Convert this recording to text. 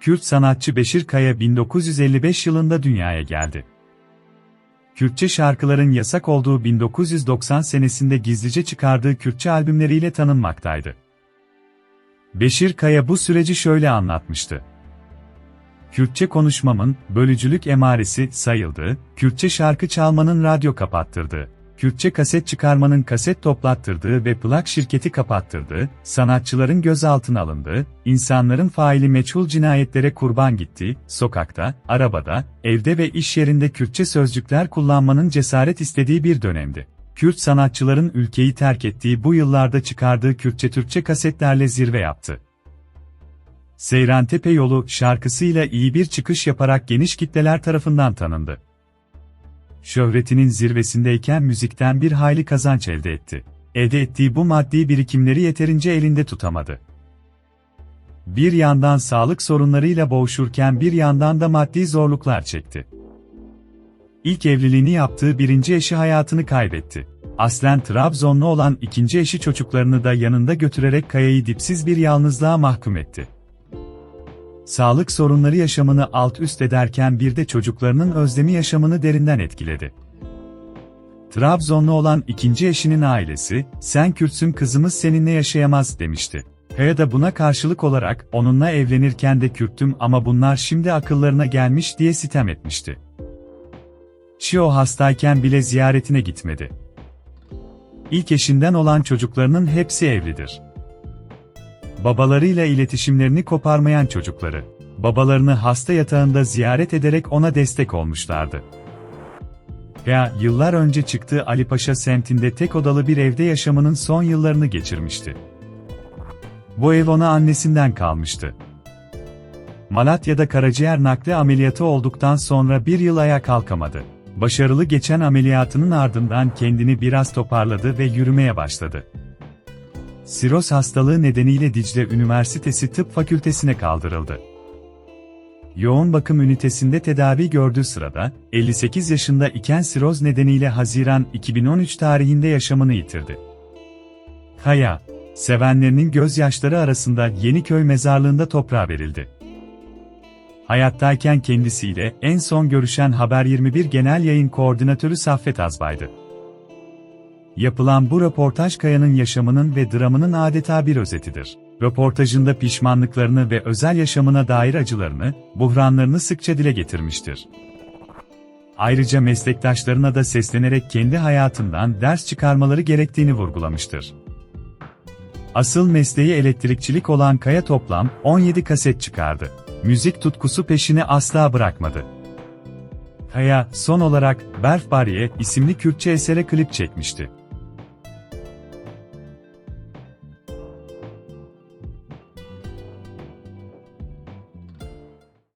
Kürt sanatçı Beşir Kaya 1955 yılında dünyaya geldi. Kürtçe şarkıların yasak olduğu 1990 senesinde gizlice çıkardığı Kürtçe albümleriyle tanınmaktaydı. Beşir Kaya bu süreci şöyle anlatmıştı. Kürtçe konuşmamın, bölücülük emaresi sayıldığı, Kürtçe şarkı çalmanın radyo kapattırdığı, Kürtçe kaset çıkarmanın kaset toplattırdığı ve plak şirketi kapattırdığı, sanatçıların gözaltına alındığı, insanların faili meçhul cinayetlere kurban gittiği, sokakta, arabada, evde ve iş yerinde Kürtçe sözcükler kullanmanın cesaret istediği bir dönemdi. Kürt sanatçıların ülkeyi terk ettiği bu yıllarda çıkardığı Kürtçe Türkçe kasetlerle zirve yaptı. Seyran Tepe Yolu şarkısıyla iyi bir çıkış yaparak geniş kitleler tarafından tanındı. Şöhretinin zirvesindeyken müzikten bir hayli kazanç elde etti. Elde ettiği bu maddi birikimleri yeterince elinde tutamadı. Bir yandan sağlık sorunlarıyla boğuşurken bir yandan da maddi zorluklar çekti. İlk evliliğini yaptığı birinci eşi hayatını kaybetti. Aslen Trabzonlu olan ikinci eşi çocuklarını da yanında götürerek Kaya'yı dipsiz bir yalnızlığa mahkum etti. Sağlık sorunları yaşamını alt üst ederken bir de çocuklarının özlemi yaşamını derinden etkiledi. Trabzonlu olan ikinci eşinin ailesi, sen Kürtsün kızımız seninle yaşayamaz demişti. Kaya da buna karşılık olarak, onunla evlenirken de Kürttüm ama bunlar şimdi akıllarına gelmiş diye sitem etmişti. Şio hastayken bile ziyaretine gitmedi. İlk eşinden olan çocuklarının hepsi evlidir. Babalarıyla iletişimlerini koparmayan çocukları, babalarını hasta yatağında ziyaret ederek ona destek olmuşlardı. Veya yıllar önce çıktığı Ali Paşa semtinde tek odalı bir evde yaşamının son yıllarını geçirmişti. Bu ev ona annesinden kalmıştı. Malatya'da karaciğer nakli ameliyatı olduktan sonra bir yıl ayağa kalkamadı. Başarılı geçen ameliyatının ardından kendini biraz toparladı ve yürümeye başladı. Siroz hastalığı nedeniyle Dicle Üniversitesi Tıp Fakültesine kaldırıldı. Yoğun bakım ünitesinde tedavi gördüğü sırada, 58 yaşında iken siroz nedeniyle Haziran 2013 tarihinde yaşamını yitirdi. Kaya, sevenlerinin gözyaşları arasında Yeniköy mezarlığında toprağa verildi. Hayattayken kendisiyle en son görüşen Haber 21 Genel Yayın Koordinatörü Saffet Azbay'dı. Yapılan bu röportaj Kaya'nın yaşamının ve dramının adeta bir özetidir. Röportajında pişmanlıklarını ve özel yaşamına dair acılarını, buhranlarını sıkça dile getirmiştir. Ayrıca meslektaşlarına da seslenerek kendi hayatından ders çıkarmaları gerektiğini vurgulamıştır. Asıl mesleği elektrikçilik olan Kaya toplam 17 kaset çıkardı. Müzik tutkusu peşini asla bırakmadı. Kaya, son olarak Berf Bariye isimli Kürtçe esere klip çekmişti.